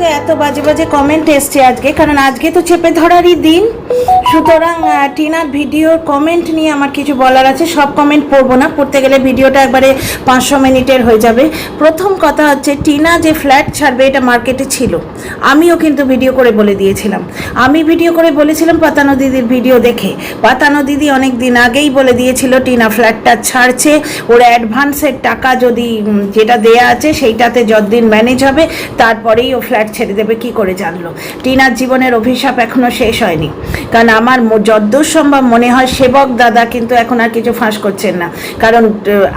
ভিডিওতে এত বাজে বাজে কমেন্ট এসছে আজকে। কারণ আজকে তো চেপে ধরারই দিন। সুতরাং টিনার ভিডিওর কমেন্ট নিয়ে আমার কিছু বলার আছে। সব কমেন্ট পড়ব না। পড়তে গেলে ভিডিওটা একবারে পাঁচশো মিনিটের হয়ে যাবে। প্রথম কথা হচ্ছে, টিনা যে ফ্ল্যাট ছাড়বে, এটা মার্কেটে ছিল। আমিও কিন্তু ভিডিও করে বলে দিয়েছিলাম। আমি ভিডিও করে বলেছিলাম, পাতানো দিদির ভিডিও দেখে। পাতানো দিদি অনেক দিন আগেই বলে দিয়েছিল, টিনা ফ্ল্যাটটা ছাড়ছে। ওর অ্যাডভান্সের টাকা যদি যেটা দেয়া আছে, সেইটাতে যতদিন ম্যানেজ হবে, তারপরেই ও ফ্ল্যাট ছেড়ে দেবে, কি করে জানলো? টিনার জীবনের অভিশাপ এখনও শেষ হয়নি। কারণ আমার যদ্দূর সম্ভব মনে হয় সেবক দাদা কিন্তু এখন আর কিছু ফাঁস করছেন না। কারণ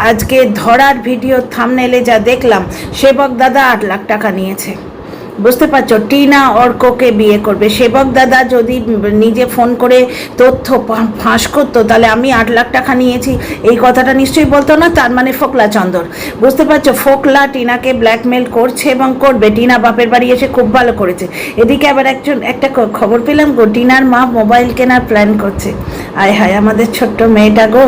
আজকে ধরার ভিডিও থামনেলে যা দেখলাম, সেবক দাদা আট লাখ টাকা নিয়েছে। বুঝতে পারছ, টিনা অর্ককে বিয়ে করবে। সেবক দাদা যদি নিজে ফোন করে তথ্য ফাঁস করতো, তাহলে আমি আট লাখ টাকা নিয়েছি। এই কথাটা নিশ্চয়ই বলতো না? তার মানে ফোকলা চন্দর। বুঝতে পারছ, ফোকলা টিনাকে ব্ল্যাকমেল করছে এবং করবে। টিনা বাপের বাড়ি এসে খুব ভালো করেছে। এদিকে আবার একজন, একটা খবর পেলাম গো, টিনার মা মোবাইল কেনার প্ল্যান করছে। আয় হায়, আমাদের ছোট্ট মেয়েটা গো,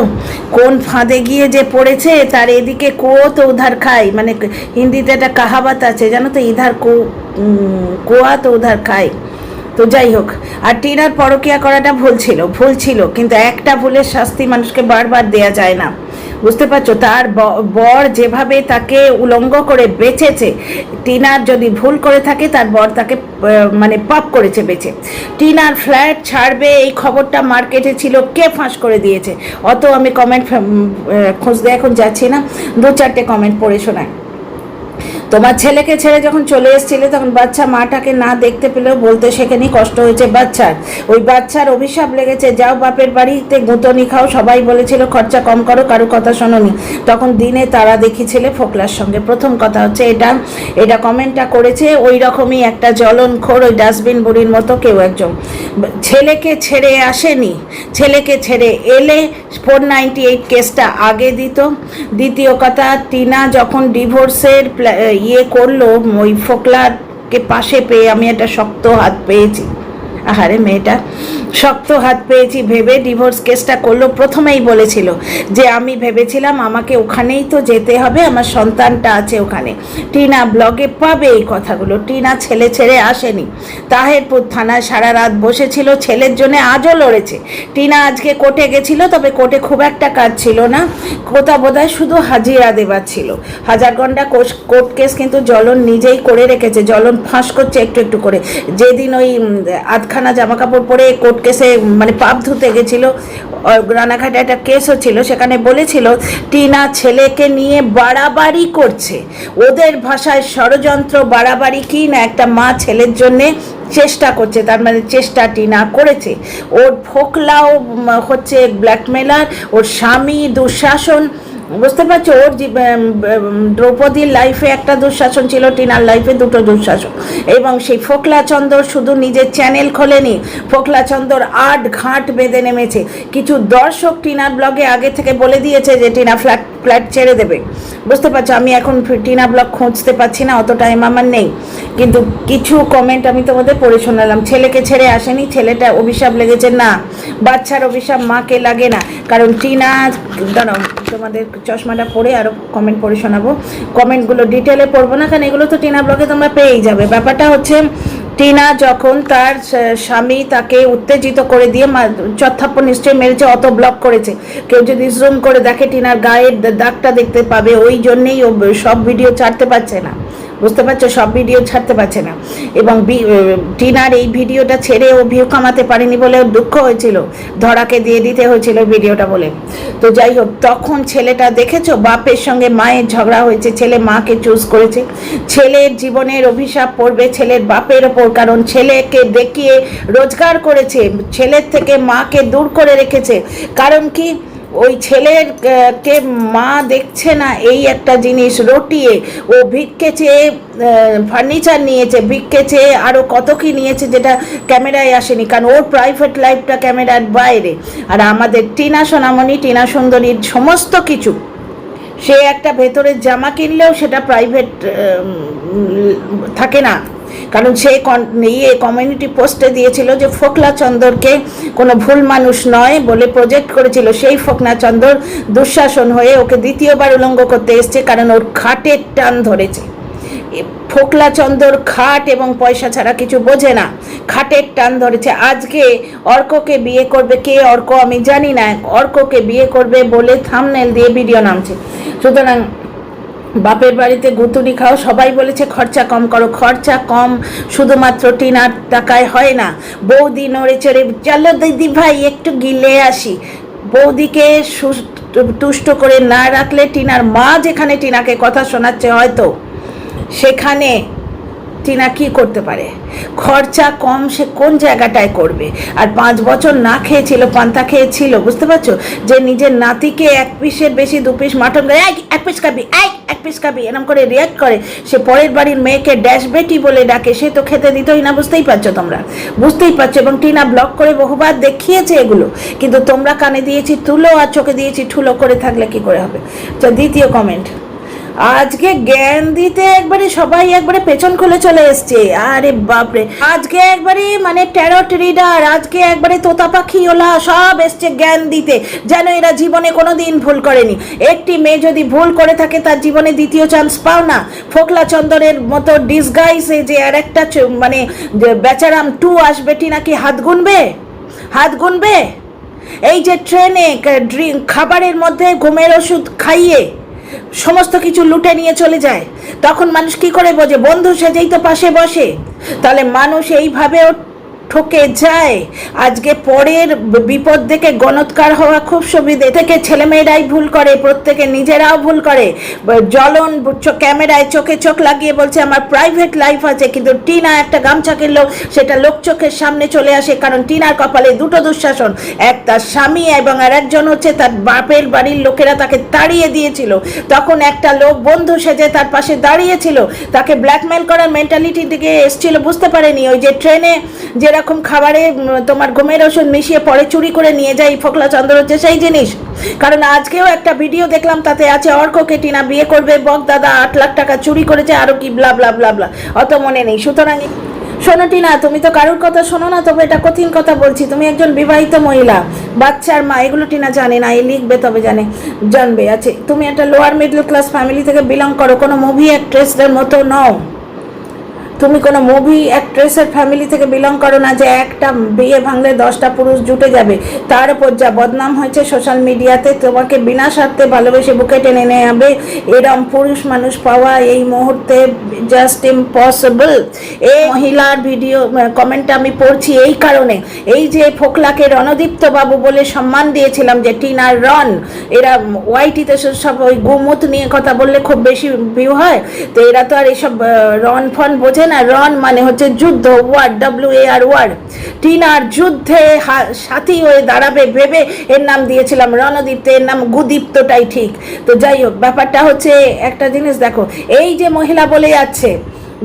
কোন ফাঁদে গিয়ে যে পড়েছে, তার এদিকে কো তো উধার খায়। মানে হিন্দিতে একটা কাহাবাত আছে, জানো তো, ইধার কো কোয়া তো উধার খায় তো যাই হোক, আর টিনার পরকিয়া করাটা ভুল ছিল ভুল ছিল, কিন্তু একটা ভুলের শাস্তি মানুষকে বারবার দেয়া যায় না। বুঝতে পারছ? তার বর যেভাবে তাকে উলঙ্গ করে বেঁচেছে, টিনার যদি ভুল করে থাকে, তার বর তাকে মানে পাপ করেছে বেঁচে। টিনার ফ্ল্যাট ছাড়বে, এই খবরটা মার্কেটে ছিল, কে ফাঁস করে দিয়েছে? অত আমি কমেন্ট খুঁজতে এখন যাচ্ছি না। দু চারটে কমেন্ট পড়ে শোনায়। তোমার ছেলেকে ছেড়ে যখন চলে এসেছিলে, তখন বাচ্চা মাটাকে না দেখতে পেলেও বলতে সেখানেই কষ্ট হয়েছে বাচ্চার। ওই বাচ্চার অভিশাপ লেগেছে, যাও বাপের বাড়িতে গুঁতনি খাও, সবাই বলেছিল, খরচা কম করো, কারও কথা শোনোনি। তখন দিনে তারা দেখিছিলে ফোকলার সঙ্গে। প্রথম কথা হচ্ছে এটা এটা কমেন্টটা করেছে, ওই রকমই একটা জ্বলনখোর, ওই ডাস্টবিন বুড়ির মতো কেউ একজন। ছেলেকে ছেড়ে আসেনি, ছেলেকে ছেড়ে এলে ফোর নাইনটি এইট কেসটা আগে দিত। দ্বিতীয় কথা, টিনা যখন ডিভোর্সের ইয়ে করল ওই ফোকলারকে পাশে পেয়ে আমি একটা শক্ত হাত পেয়েছি। আহারে মেয়েটা শক্ত হাত পেয়েছি, ভেবে ডিভোর্স কেসটা করল, প্রথমেই বলেছিল যে আমি ভেবেছিলাম আমাকে ওখানেই তো যেতে হবে, আমার সন্তানটা আছে ওখানে। টিনা ব্লগে পাবে এই কথাগুলো। টিনা ছেলে ছেড়ে আসেনি। তাহেরপুর থানায় সারা রাত বসেছিল, ছেলের জন্য আজও লড়েছে। টিনা আজকে কোর্টে গেছিল, তবে কোর্টে খুব একটা কাজ ছিল না। কোথা বোধহয় শুধু হাজিরা দেবার ছিল। হাজার ঘণ্টা কোর্ট কেস কিন্তু জলন নিজেই করে রেখেছে, জলন ফাঁস করছে একটু একটু করে। যেদিন ওই আধখানা জামা কাপড় পরে কোর্ট কেসে মানে পাপ ধুতে গেছিল। রানাঘাটে একটা কেসও ছিল, সেখানে বলেছিল, টিনা ছেলেকে নিয়ে বাড়াবাড়ি করছে। ওদের ভাষায় ষড়যন্ত্র, বাড়াবাড়ি কি না একটা মা ছেলের জন্যে চেষ্টা করছে, তার মানে চেষ্টা টিনা করেছে। ওর ফোকলাও হচ্ছে ব্ল্যাকমেলার ওর স্বামী দুঃশাসন বুঝতে পারছ? ওর দ্রৌপদীর লাইফে একটা দুঃশাসন ছিল, টিনার লাইফে দুটো দুঃশাসন। এবং সেই ফোকলা চন্দর শুধু নিজের চ্যানেল খোলেনি ফোকলা চন্দর আট ঘাট বেঁধে নেমেছে। কিছু দর্শক টিনার ব্লগে আগে থেকে বলে দিয়েছে যে, টিনা ফ্ল্যাট ফ্ল্যাট ছেড়ে দেবে। বুঝতে পারছ? আমি এখন টিনা ব্লগ খুঁজতে পাচ্ছি না, অত টাইম আমার নেই। কিন্তু কিছু কমেন্ট আমি তোমাদের পড়ে শোনালাম। ছেলেকে ছেড়ে আসেনি, ছেলেটা অভিশাপ লেগেছে, না, বাচ্চার অভিশাপ মাকে লাগে না। কারণ টিনা, দাঁড়াও। তোমাদের চশমাটা পরে আরও কমেন্ট পড়ে শোনাবো। কমেন্টগুলো ডিটেলে পড়ব না, কারণ এগুলো তো টিনা ব্লগে তোমরা পেয়েই যাবে। ব্যাপারটা হচ্ছে, টিনা যখন তার স্বামী তাকে উত্তেজিত করে দিয়ে চত্থাপ্প নিশ্চয়ই মেরেছে, অত ব্লক করেছে। কেউ যদি জুম করে দেখে, টিনার গায়ের দাগটা দেখতে পাবে, ওই জন্যেই ও সব ভিডিও ছাড়তে পারছে না। বুঝতে পারছ? সব ভিডিও ছাড়তে পারছে না। এবং টিনার এই ভিডিওটা ছেড়ে ও ভিউ কামাতে পারেনি বলে দুঃখ হয়েছিল। ধরাকে দিয়ে দিতে হয়েছিল ভিডিওটা বলে। তো যাই হোক, তখন ছেলেটা দেখেছ? বাপের সঙ্গে মায়ের ঝগড়া হয়েছে। ছেলে মাকে চুজ করেছে। ছেলের জীবনের অভিশাপ পড়বে ছেলের বাপের ওপর, কারণ ছেলেকে দেখিয়ে রোজগার করেছে। ছেলের থেকে মাকে দূর করে রেখেছে। কারণ কি? ওই ছেলের কে মা দেখছে না, এই একটা জিনিস রটিয়ে, ও ভিক্ষে চেয়ে ফার্নিচার নিয়েছে, ভিক্ষে চেয়ে আরও কত কি নিয়েছে যেটা ক্যামেরায় আসেনি, কারণ ওর প্রাইভেট লাইফটা ক্যামেরার বাইরে। আর আমাদের টিনা সোনামণি, টিনা সুন্দরীর সমস্ত কিছু, সে একটা ভেতরের জামা কিনলেও সেটা প্রাইভেট থাকে না। কারণ সে ইয়ে কমিউনিটি পোস্টে দিয়েছিল যে ফোকলা চন্দরকে কোনো ভুল মানুষ নয় বলে প্রজেক্ট করেছিল। সেই ফোকনা চন্দর দুঃশাসন হয়ে ওকে দ্বিতীয়বার উলঙ্গ করতে এসছে কারণ ওর খাটের টান ধরেছে। ফোকলা চন্দর খাট এবং পয়সা ছাড়া কিছু বোঝে না। খাটের টান ধরেছে। আজকে অর্ককে বিয়ে করবে কে? অর্ক আমি জানি না। অর্ককে বিয়ে করবে বলে থামনেল দিয়ে ভিডিও নামছে। সুতরাং বাপের বাড়িতে গুঁতুনি খাও। সবাই বলেছে, খরচা কম করো। খরচা কম শুধুমাত্র টিনার টাকায় হয় না। বৌদি নড়ে চড়ে, চলো দিদি ভাই, একটু গিলে আসি। বৌদিকে তুষ্ট করে না রাখলে টিনার মা যেখানে টিনাকে কথা শোনাচ্ছে হয়তো, সেখানে টিনা কি করতে পারে? খরচা কম সে কোন জায়গাটায় করবে? আর পাঁচ বছর না খেয়েছিল পান্তা খেয়েছিল বুঝতে পারছ? যে নিজের নাতিকে এক পিসের বেশি দু পিস মাটন দেয়, "এই, এক পিস খাবি এই এক পিস খাবি। এরকম করে রিয়াক্ট করে। সে পরের বাড়ির মেয়েকে ড্যাশ বেটি বলে ডাকে সে তো খেতে দিতই না বুঝতেই পারছ তোমরা? বুঝতেই পারছ এবং টিনা ব্লক করে বহুবার দেখিয়েছে এগুলো। কিন্তু তোমরা কানে দিয়েছি তুলো আর চোখে দিয়েছি ঠুলো করে থাকলে কি করে হবে? তো দ্বিতীয় কমেন্ট আজকে জ্ঞান দিতে একবারে সবাই একবারে পেছন খুলে চলে এসছে। আরে বাপরে, আজকে একবারে মানে ট্যারট রিডার আজকে একবারে তোতা পাখি ওলা, সব এসছে জ্ঞান দিতে। যেন এরা জীবনে কোনো দিন ভুল করেনি। একটি মেয়ে যদি ভুল করে থাকে, তার জীবনে দ্বিতীয় চান্স পাও না। ফোকলা চন্দনের মতো ডিসগাইসে যে আর একটা মানে বেচারাম টু আসবে, টি নাকি হাত গুনবে? হাত গুনবে? এই যে ট্রেনে খাবারের মধ্যে ঘুমের ওষুধ খাইয়ে সমস্ত কিছু লুটে নিয়ে চলে যায়। তখন মানুষ কি করে বোঝে? বন্ধু সেজেই তো পাশে বসে। তাহলে মানুষ এইভাবেও ঠকে যায়। আজকে পরের বিপদ দেখে গণৎকার হওয়া খুব সুবিধে। থেকে ছেলেমেয়েরাই ভুল করে, প্রত্যেকে নিজেরাও ভুল করে। জ্বলন চো- ক্যামেরায় চোখে চোখ লাগিয়ে বলছে, আমার প্রাইভেট লাইফ আছে। কিন্তু টিনা একটা গামছা কিনলো, সেটা লোক চোখের সামনে চলে আসে, কারণ টিনার কপালে দুটো দুঃশাসন। এক তার স্বামী এবং আর একজন হচ্ছে তার বাপের বাড়ির লোকেরা তাকে তাড়িয়ে দিয়েছিল। তখন একটা লোক বন্ধু সেজে তার পাশে দাঁড়িয়েছিল। তাকে ব্ল্যাকমেল করার মেন্টালিটি দিকে এসছিল, বুঝতে পারেনি। ওই যে ট্রেনে যেরকম খাবারে তোমার ঘুমের ওষুধ মিশিয়ে পরে চুরি করে নিয়ে যায় ফোকলা চন্দ্র হচ্ছে সেই জিনিস। কারণ আজকেও একটা ভিডিও দেখলাম, তাতে আছে অর্ককে টিনা বিয়ে করবে, বক দাদা আট লাখ টাকা চুরি করেছে আরও কি ব্লা ব্লা ব্লা ব্লা অত মনে নেই। সুতরাং শোনো টিনা, তুমি তো কারোর কথা শোনো না, তবে এটা কঠিন কথা বলছি। তুমি একজন বিবাহিত মহিলা, বাচ্চার মা, এগুলো টিনা জানে না এই লিখবে তবে জানে, জানবে। আছে তুমি একটা লোয়ার মিডল ক্লাস ফ্যামিলি থেকে বিলং করো, কোনো মুভি অ্যাক্ট্রেসদের মতো নও। তুমি কোনো মুভি অ্যাক্ট্রেসের ফ্যামিলি থেকে বিলং করো না যে একটা বিয়ে ভাঙলে দশটা পুরুষ জুটে যাবে। তার উপর যা বদনাম হয়েছে সোশ্যাল মিডিয়াতে তোমাকে বিনা স্বার্থে ভালোবেসে বুকে টেনে হবে। এরম পুরুষ মানুষ পাওয়া এই মুহূর্তে জাস্ট ইম্পসিবল এই মহিলার ভিডিও কমেন্টটা আমি পড়ছি এই কারণে। এই যে ফোকলাকে রণদীপ্ত বাবু বলে সম্মান দিয়েছিলাম যে টিনার রন এরা ওয়াইটিতে সব ওই গোমুত নিয়ে কথা বললে খুব বেশি ভিউ হয়। তো এরা তো আর এসব রন ফন বোঝে না রন মানে হচ্ছে যুদ্ধ war W A R war টিনার যুদ্ধে সাথী হয়ে দাঁড়াবে ভেবে এর নাম দিয়েছিলাম রণদীপ্ত এর নাম গুদীপ্তটাই ঠিক। তো যাই হোক, ব্যাপারটা হচ্ছে একটা জিনিস দেখো, এই যে মহিলা বলে যাচ্ছে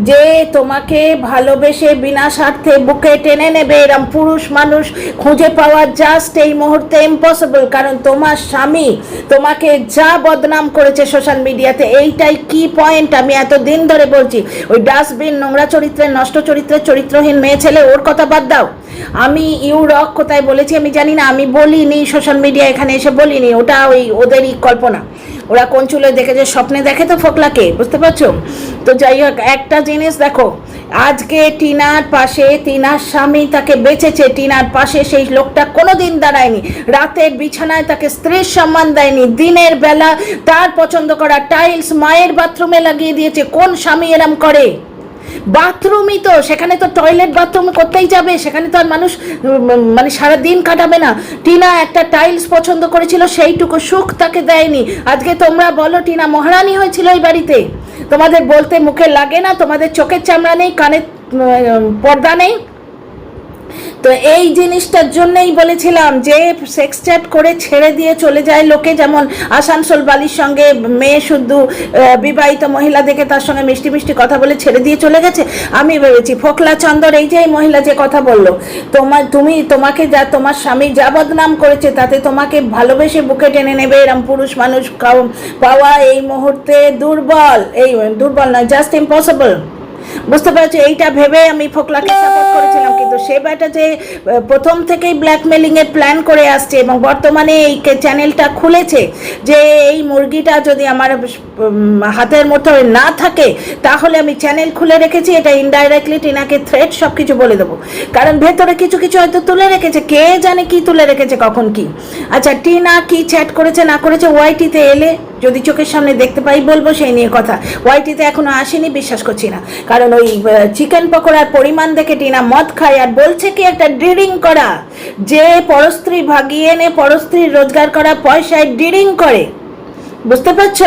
যে তোমাকে ভালোবেসে বিনা স্বার্থে বুকে টেনে নেবে এরম পুরুষ মানুষ খুঁজে পাওয়া জাস্ট এই মুহূর্তে ইম্পসিবল কারণ তোমার স্বামী তোমাকে যা বদনাম করেছে সোশ্যাল মিডিয়াতে এইটাই কি পয়েন্ট আমি এত দিন ধরে বলছি। ওই ডাস্টবিন নোংরা চরিত্রের, নষ্ট চরিত্রের, চরিত্রহীন মেয়ে ছেলে, ওর কথা বাদ দাও। আমি ইউরক কোথায় বলেছি আমি জানি না, আমি বলিনি সোশ্যাল মিডিয়া এখানে এসে বলিনি, ওটা ওই ওদেরই কল্পনা। ওরা কোন চুলে দেখেছে স্বপ্নে দেখে তো ফোকলাকে, বুঝতে পারছ? তো যাই হোক, একটা জিনিস দেখো, আজকে টিনার পাশে, টিনার স্বামী তাকে বেঁচেছে, টিনার পাশে সেই লোকটা কোনো দিন দাঁড়ায়নি। রাতের বিছানায় তাকে স্ত্রীর সম্মান দেয়নি, দিনের বেলা তার পছন্দ করা টাইলস মায়ের বাথরুমে লাগিয়ে দিয়েছে, কোন স্বামী এরম করে? বাথরুমই তো, সেখানে তো টয়লেট বাথরুম করতেই যাবে, সেখানে তো আর মানুষ মানে সারা দিন কাটাবে না। টিনা একটা টাইলস পছন্দ করেছিল, সেইটুকু সুখ তাকে দেয়নি। আজকে তোমরা বলো, টিনা মহারানী হয়েছিল এই বাড়িতে? তোমাদের বলতে মুখে লাগে না, তোমাদের চোখের চামড়া নেই কানের পর্দা নেই? তো এই জিনিসটার জন্যই বলেছিলাম যে সেক্স চ্যাট করে ছেড়ে দিয়ে চলে যায় লোকে। যেমন আসানসোল বালির সঙ্গে মেয়ে আহ, বিবাহিত মহিলা দেখে তার সঙ্গে মিষ্টি মিষ্টি কথা বলে ছেড়ে দিয়ে চলে গেছে। আমি ভেবেছি ফোকলা চন্দর এই যে এই মহিলা যে কথা বলল তোমার তুমি তোমাকে যা তোমার স্বামী যা বদনাম করেছে তাতে তোমাকে ভালোবেসে বুকে টেনে নেবে এরম পুরুষ মানুষ পাওয়া এই মুহূর্তে দুর্বল। এই দুর্বল নয় জাস্ট ইম্পসিবল বুঝতে পেরেছ? এইটা ভেবে আমি ফোকলাকে সাপোর্ট করেছিলাম, কিন্তু সে ব্যাটা যে প্রথম থেকেই ব্ল্যাকমেলিং এর প্ল্যান করে আসছে এবং বর্তমানে এই চ্যানেলটা খুলেছে যে, এই মুরগিটা যদি আমার হাতের মতো না থাকে, তাহলে আমি চ্যানেল খুলে রেখেছি, এটা ইনডাইরেক্টলি টিনাকে থ্রেট সব কিছু বলে দেবো। কারণ ভেতরে কিছু কিছু হয়তো তুলে রেখেছে, কে জানে কি তুলে রেখেছে, কখন কি? আচ্ছা টিনা কি চ্যাট করেছে, না করেছে ওয়াইটিতে এলে যদি চোখের সামনে দেখতে পাই, বলব সেই নিয়ে কথা। ওয়াইটিতে এখনও আসেনি, বিশ্বাস করছি না। কারণ ওই চিকেন পকোড়ার পরিমাণ দেখে টিনা মদ খায় আর বলছে কি একটা ড্রিডিং করা। যে পরস্ত্রী ভাগিয়ে এনে পরস্ত্রীর রোজগার করা পয়সায় ড্রিডিং করে। বুঝতে পারছ?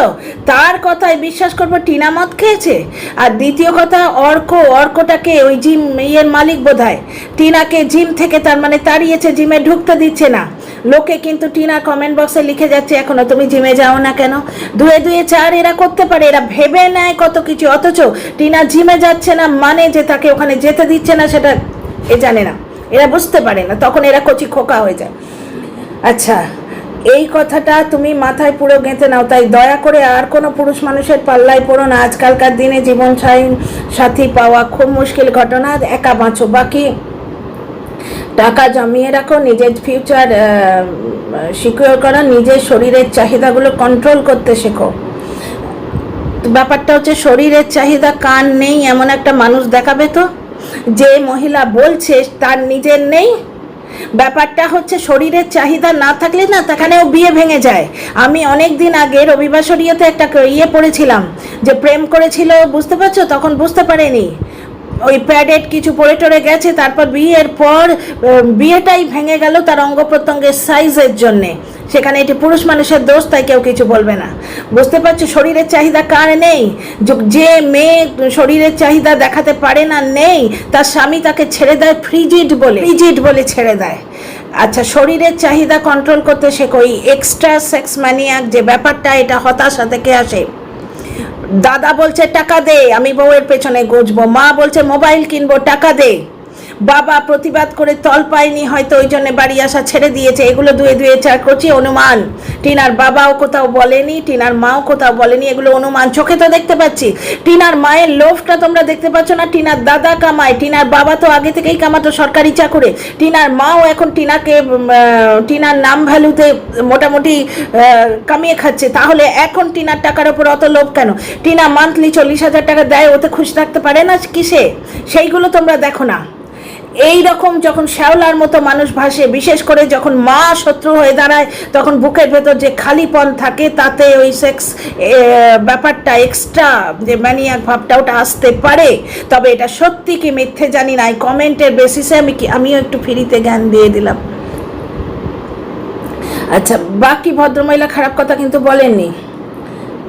তার কথায় বিশ্বাস করব টিনা মদ খেয়েছে? আর দ্বিতীয় কথা, অর্ক, অর্কটাকে ওই জিম, ইয়ের মালিক বোধহয়। টিনাকে জিম থেকে তার মানে তাড়িয়েছে, জিমে ঢুকতে দিচ্ছে না। লোকে কিন্তু টিনা কমেন্ট বক্সে লিখে যাচ্ছে, এখনও তুমি জিমে যাও না কেন? দুয়ে দুয়ে চার, এরা করতে পারে, এরা ভেবে নেয় কত কিছু, অথচ টিনা জিমে যাচ্ছে না মানে যে তাকে ওখানে যেতে দিচ্ছে না, সেটা এ জানে না। এরা বুঝতে পারে না, তখন এরা কচি খোকা হয়ে যায়। আচ্ছা। এই কথাটা তুমি মাথায় পুরো গেঁথে নাও, তাই দয়া করে আর কোনো পুরুষ মানুষের পাল্লায় পড়ো না। আজকালকার দিনে জীবন সাথী পাওয়া খুব মুশকিল ঘটনা, একা বাঁচো। বাকি টাকা জমিয়ে রাখো, নিজের ফিউচার সিকিউর করা, নিজের শরীরের চাহিদাগুলো কন্ট্রোল করতে শেখো। ব্যাপারটা হচ্ছে শরীরের চাহিদা কান নেই, এমন একটা মানুষ দেখাবে তো? যে মহিলা বলছে তার নিজের নেই ব্যাপারটা হচ্ছে শরীরের চাহিদা না থাকলে না সেখানেও বিয়ে ভেঙে যায়। আমি অনেক দিন আগে রবিবাসরিয়াতে একটা ইয়ে পড়েছিলাম যে প্রেম করেছিল, বুঝতে পারছ? তখন বুঝতে পারেনি। ওই প্যাডেট কিছু পড়ে টরে গেছে, তারপর বিয়ের পর বিয়েটাই ভেঙে গেল তার অঙ্গ প্রত্যঙ্গের সাইজের জন্যে। সেখানে এটি পুরুষ মানুষের দোষ, তাই কেউ কিছু বলবে না। বুঝতে পারছ, শরীরের চাহিদা কার নেই? যে- মেয়ে শরীরের চাহিদা দেখাতে পারে না, নেই, তার স্বামী তাকে ছেড়ে দেয় ফ্রিজিড বলে। ফ্রিজিড বলে ছেড়ে দেয়। আচ্ছা শরীরের চাহিদা কন্ট্রোল করতে শেখো। এই এক্সট্রা সেক্স ম্যানিয়াক যে ব্যাপারটা, এটা হতাশা থেকে আসে। দাদা বলছে, টাকা দে, আমি বউয়ের পেছনে গুজবো। মা বলছে, মোবাইল কিনবো, টাকা দে। বাবা প্রতিবাদ করে তল পায়নি, হয়তো ওই জন্য বাড়ি আসা ছেড়ে দিয়েছে। এগুলো দুয়ে দুয়ে চার করছি, অনুমান। টিনার বাবাও কোথাও বলেনি, টিনার মাও কোথাও বলেনি, এগুলো অনুমান। চোখে তো দেখতে পাচ্ছি। টিনার মায়ের লোভটা তোমরা দেখতে পাচ্ছ না, টিনার দাদা কামায়, টিনার বাবা তো আগে থেকেই কামাতো সরকারি চাকুরে। টিনার মাও এখন টিনাকে টিনার নাম ভ্যালুতে মোটামুটি কামিয়ে খাচ্ছে। তাহলে এখন টিনার টাকার ওপর অত লোভ কেন? টিনা মান্থলি চল্লিশ হাজার টাকা দেয়, ওতে খুশি থাকতে পারে না কিসে সেইগুলো তোমরা দেখো না। এই রকম যখন শ্যাওলার মতো মানুষ ভাসে, বিশেষ করে যখন মা শত্রু হয়ে দাঁড়ায়, তখন বুকের ভেতর যে খালিপন থাকে, তাতে ওই সেক্স ব্যাপারটা এক্সট্রা যে ম্যানিয়াক ভাবটা ওটা আসতে পারে। তবে এটা সত্যি কি মিথ্যে জানি না, এই কমেন্টের বেসিসে আমি কি, আমিও একটু ফ্রিতে জ্ঞান দিয়ে দিলাম। আচ্ছা বাকি ভদ্রমহিলা খারাপ কথা কিন্তু বলেননি।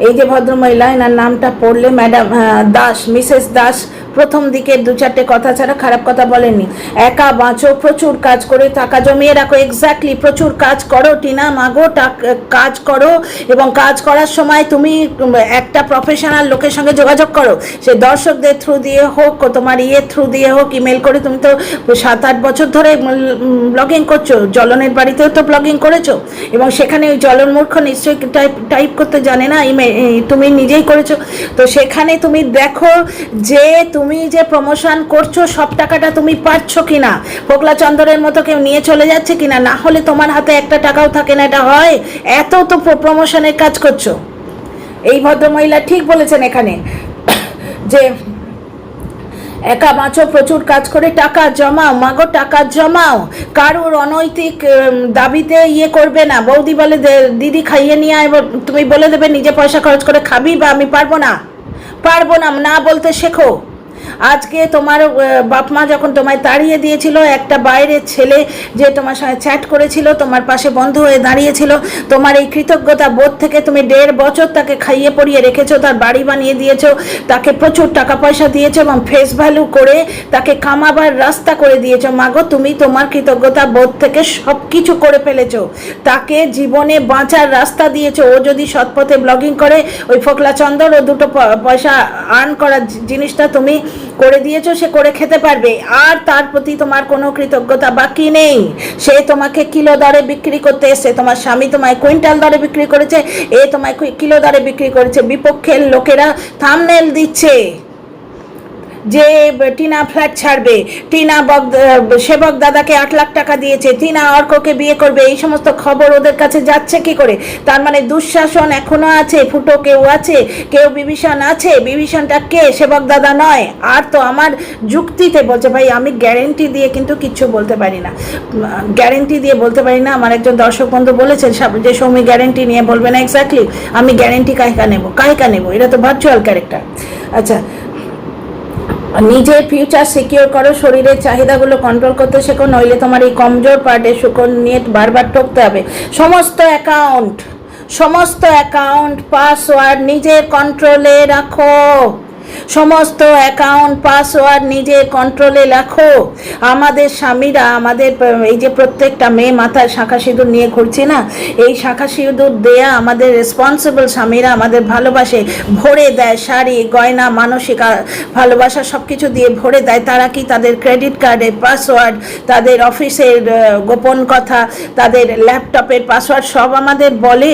এই যে ভদ্রমহিলা, এনার নামটা পড়লে ম্যাডাম দাস মিসেস দাস প্রথম দিকে দু চারটে কথা ছাড়া খারাপ কথা বলেননি। একা বাঁচো, প্রচুর কাজ করে টাকা জমিয়ে রাখো এক্স্যাক্টলি প্রচুর কাজ করো, টিনা, মাগো কাজ করো এবং কাজ করার সময় তুমি একটা প্রফেশনাল লোকের সঙ্গে যোগাযোগ করো। সে দর্শকদের থ্রু দিয়ে হোক, তোমার ইয়ে থ্রু দিয়ে হোক ইমেল করে তুমি তো সাত আট বছর ধরে ব্লগিং করছ, জলনের বাড়িতেও তো ব্লগিং করেছ এবং সেখানে ওই জলন মূর্খ নিশ্চয়ই টাইপ টাইপ করতে জানে না ইমেল তুমি নিজেই করেছ। তো সেখানে তুমি দেখো যে তুমি যে প্রমোশন করছ, সব টাকাটা তুমি পাচ্ছ কিনা? পোকলা চন্দরের মতো কেউ নিয়ে চলে যাচ্ছে কিনা? না হলে তোমার হাতে একটা টাকাও থাকে না, এটা হয়? এত তো প্রমোশনের কাজ করছ। এই ভদ্রমহিলা ঠিক বলেছেন এখানে যে একা বাঁচো প্রচুর কাজ করে, টাকা জমাও। মাগো, টাকা জমাও। কারোর অনৈতিক দাবিতে ইয়ে করবে না। বৌদি বলে দিদি খাইয়ে নিয়ে আয় তুমি বলে দেবে, নিজে পয়সা খরচ করে খাবি বা আমি পারব না? পারব না না বলতে শেখো। আজকে তোমার বাপ মা যখন তোমায় তাড়িয়ে দিয়েছিল, একটা বাইরের ছেলে যে তোমার সঙ্গে চ্যাট করেছিল, তোমার পাশে বন্ধু হয়ে দাঁড়িয়েছিল, তোমার এই কৃতজ্ঞতা বোধ থেকে তুমি দেড় বছর তাকে খাইয়ে পড়িয়ে রেখেছো, তার বাড়ি বানিয়ে দিয়েছ, তাকে প্রচুর টাকা পয়সা দিয়েছ এবং ফেস ভ্যালু করে তাকে কামাবার রাস্তা করে দিয়েছ। মাগো, তুমি তোমার কৃতজ্ঞতা বোধ থেকে সব কিছু করে ফেলেছো। তাকে জীবনে বাঁচার রাস্তা দিয়েছ। ও যদি সৎপথে ব্লগিং করে, ওই ফোকলা চন্দর ও দুটো পয়সা আর্ন করার জিনিসটা তুমি করে দিয়েছ, সে করে খেতে পারবে। আর তার প্রতি তোমার কোনো কৃতজ্ঞতা বাকি নেই। সে তোমাকে কিলো দরে বিক্রি করতে এসে তোমার স্বামী তোমায় কুইন্টাল দরে বিক্রি করেছে। এ তোমায় কিলো দরে বিক্রি করেছে। বিপক্ষের লোকেরা থামনেল দিচ্ছে। যে টিনা ফ্ল্যাট ছাড়বে, টিনা বক সেবক দাদাকে আট লাখ টাকা দিয়েছে, টিনা অর্ককে বিয়ে করবে, এই সমস্ত খবর ওদের কাছে যাচ্ছে কি করে? তার মানে দুঃশাসন এখনও আছে, ফুটো কেউ আছে, কেউ বিভীষণ আছে, বিভীষণটা কে? সেবক দাদা নয়। আর তো আমার যুক্তিতে বলছে, ভাই, আমি গ্যারেন্টি দিয়ে কিন্তু কিচ্ছু বলতে পারি না। গ্যারেন্টি দিয়ে বলতে পারি না। আমার একজন দর্শক বন্ধু বলেছেন যে সৌমি গ্যারেন্টি নিয়ে বলবে না এক্স্যাক্টলি আমি গ্যারেন্টি কাহিকা নেব কাহিকা নেব। এটা তো ভার্চুয়াল ক্যারেক্টার আচ্ছা নিজের ফিউচার সিকিওর করো, শরীরের চাহিদাগুলো কন্ট্রোল করতে শেখো, নইলে তোমার এই কমজোর পার্টে শুকন নিয়ে বারবার ঠকতে হবে। সমস্ত অ্যাকাউন্ট সমস্ত অ্যাকাউন্ট পাসওয়ার্ড নিজের কন্ট্রোলে রাখো। সমস্ত অ্যাকাউন্ট পাসওয়ার্ড নিজের কন্ট্রোলে রাখো। আমাদের স্বামীরা, আমাদের এই যে প্রত্যেকটা মেয়ে মাথায় শাখা সিঁদুর নিয়ে ঘুরছে না, এই শাখা সিঁদুর দেয়া আমাদের রেসপন্সিবল স্বামীরা আমাদের ভালোবাসে, ভরে দেয় শাড়ি, গয়না, মানসিক ভালোবাসা সব কিছু দিয়ে ভরে দেয়। তারা কি তাদের ক্রেডিট কার্ডের পাসওয়ার্ড তাদের অফিসের গোপন কথা, তাদের ল্যাপটপের পাসওয়ার্ড সব আমাদের বলে?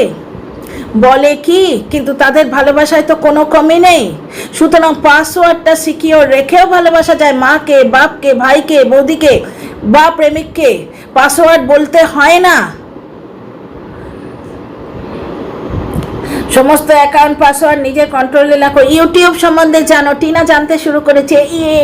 বলে কি? কিন্তু তাদের ভালোবাসায় তো কোনো কমই নেই। সুতরাং পাসওয়ার্ডটা সিকিওর রেখেও ভালোবাসা যায় মাকে, বাপকে, ভাইকে, বৌদিকে, বা প্রেমিককে। পাসওয়ার্ড বলতে হয় না। সমস্ত অ্যাকাউন্ট পাসওয়ার্ড নিজের কন্ট্রোলে রাখো। ইউটিউব সম্বন্ধে জানো, টিনা জানতে শুরু করেছে ইয়ে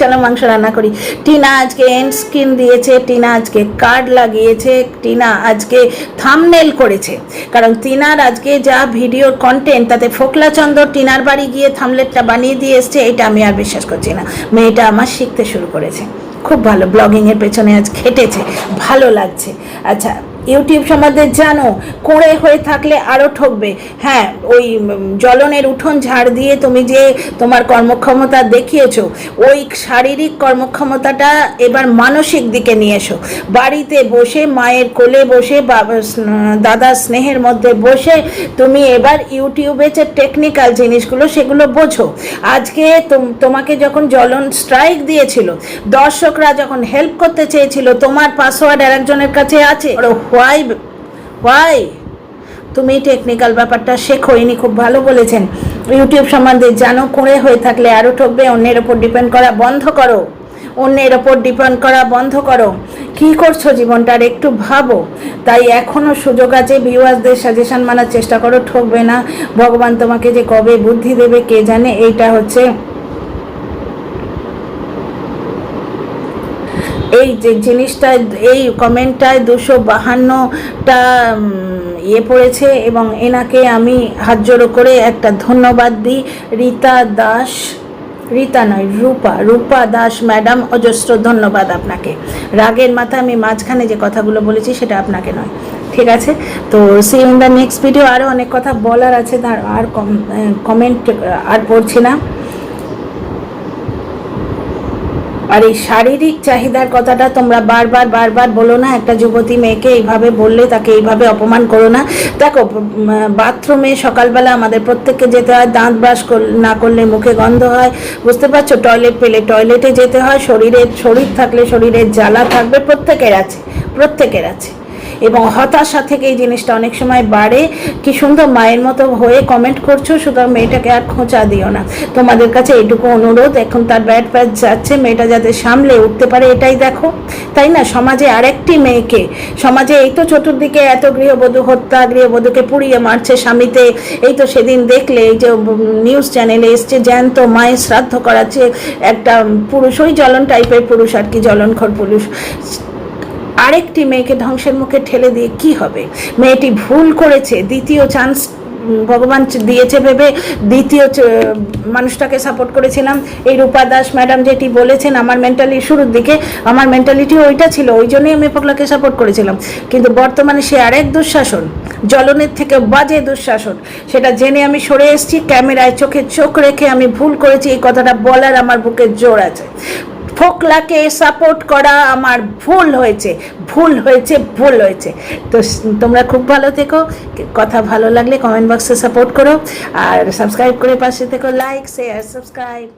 চলো মাংস রান্না করি। টিনা আজকে এন্ড স্ক্রিন দিয়েছে, টিনা আজকে কার্ড লাগিয়েছে, টিনা আজকে থামনেল করেছে। কারণ টিনার আজকে যা ভিডিওর কন্টেন্ট তাতে ফোকলা চন্দর টিনার বাড়ি গিয়ে থামলেটটা বানিয়ে দিয়ে এসছে, এটা আমি আর বিশ্বাস করছি না। মেয়েটা আমার শিখতে শুরু করেছে। খুব ভালো ব্লগিংয়ের পেছনে আজ খেটেছে, ভালো লাগছে। আচ্ছা ইউটিউব সম্বন্ধে জানো করে হয়ে থাকলে আরও ঠকবে। হ্যাঁ ওই উম, জ্বলনের উঠোন ঝাড় দিয়ে তুমি যে তোমার কর্মক্ষমতা দেখিয়েছো ওই শারীরিক কর্মক্ষমতাটা এবার মানসিক দিকে নিয়ে এসো। বাড়িতে বসে মায়ের কোলে বসে বাবা দাদার স্নেহের মধ্যে বসে তুমি এবার ইউটিউবে যে টেকনিক্যাল জিনিসগুলো সেগুলো বোঝো। আজকে তোম- তোমাকে যখন জ্বলন স্ট্রাইক দিয়েছিল দর্শকরা যখন হেল্প করতে চেয়েছিল তোমার পাসওয়ার্ড আর একজনের কাছে আছে? হোয়াই হোয়াই তুমি টেকনিক্যাল ব্যাপারটা শেখো ইনি খুব ভালো বলেছেন। ইউটিউব সম্বন্ধে জানো করে হয়ে থাকলে আরও ঠকবে, অন্যের ওপর ডিপেন্ড করা বন্ধ করো। অন্যের ওপর ডিপেন্ড করা বন্ধ করো। কি করছ জীবনটার একটু ভাবো। তাই এখনও সুযোগ আছে ভিউয়ার্সদের সাজেশন মানার চেষ্টা করো, ঠকবে না। ভগবান তোমাকে যে কবে বুদ্ধি দেবে, কে জানে, এইটা হচ্ছে এই যে জিনিসটা, এই কমেন্টটায় দুশো বাহান্নটা ইয়ে পড়েছে এবং এনাকে আমি হাত জোড়ো করে একটা ধন্যবাদ দিই। রীতা দাস, রীতা নয়, রূপা রূপা দাস ম্যাডাম, অজস্র ধন্যবাদ আপনাকে। রাগের মাথা আমি মাঝখানে যে কথাগুলো বলেছি সেটা আপনাকে নয়। ঠিক আছে? তো see in the next video আরও অনেক কথা বলার আছে আর কমেন্ট আর পড়ছি না। আর এই শারীরিক চাহিদার কথাটা তোমরা বারবার বারবার বলো না। একটা যুবতী মেয়েকে এইভাবে বললে তাকে এইভাবে অপমান করো না। দেখো বাথরুমে সকালবেলা আমাদের প্রত্যেককে যেতে হয়, দাঁত ব্রাশ না করলে মুখে গন্ধ হয়। বুঝতে পারছ? টয়লেট পেলে টয়লেটে যেতে হয় শরীরের শরীর থাকলে শরীরের জ্বালা থাকবে, প্রত্যেকের আছে প্রত্যেকের আছে। এবং হতাশা থেকে এই জিনিসটা অনেক সময় বাড়ে। কি সুন্দর মায়ের মতো হয়ে কমেন্ট করছ, সুতরাং মেয়েটাকে আর খোঁচা দিও না। তোমাদের কাছে এইটুকু অনুরোধ, এখন তার ব্যাট প্যাচ যাচ্ছে, মেয়েটা যাতে সামলে উঠতে পারে এটাই দেখো। তাই না? সমাজে আরেকটি মেয়েকে, সমাজে এই তো চতুর্দিকে এত গৃহবধূ হত্যা, গৃহবধূকে পুড়িয়ে মারছে স্বামীতে। এই তো সেদিন দেখলে, এই যে নিউজ চ্যানেলে এসছে, জ্যান্ত মায়ের শ্রাদ্ধ করাচ্ছে একটা পুরুষ, ওই জ্বলন টাইপের পুরুষ আর কি, জ্বলনখর পুরুষ। আরেকটি মেয়েকে ধ্বংসের মুখে ঠেলে দিয়ে কি হবে? মেয়েটি ভুল করেছে, দ্বিতীয় চান্স ভগবান দিয়েছে ভেবে দ্বিতীয় মানুষটাকে সাপোর্ট করেছিলাম। এই রূপা দাস ম্যাডাম যেটি বলেছেন, আমার মেন্টালি শুরুর দিকে, আমার মেন্টালিটি ওইটা ছিল, ওই জন্যই আমি পগলাকে সাপোর্ট করেছিলাম। কিন্তু বর্তমানে সে আরেক দুঃশাসন জ্বলনের থেকে বাজে দুঃশাসন। সেটা জেনে আমি সরে এসেছি, ক্যামেরায় চোখে চোখ রেখে আমি ভুল করেছি, এই কথাটা বলার আমার বুকে জোর আছে। ফোকলাকে সাপোর্ট করা আমার ভুল হয়েছে ভুল হয়েছে ভুল হয়েছে। তো তোমরা খুব ভালো থেকো, কথা ভালো লাগলে কমেন্ট বক্সে সাপোর্ট করো, আর সাবস্ক্রাইব করে পাশে থেকো লাইক শেয়ার সাবস্ক্রাইব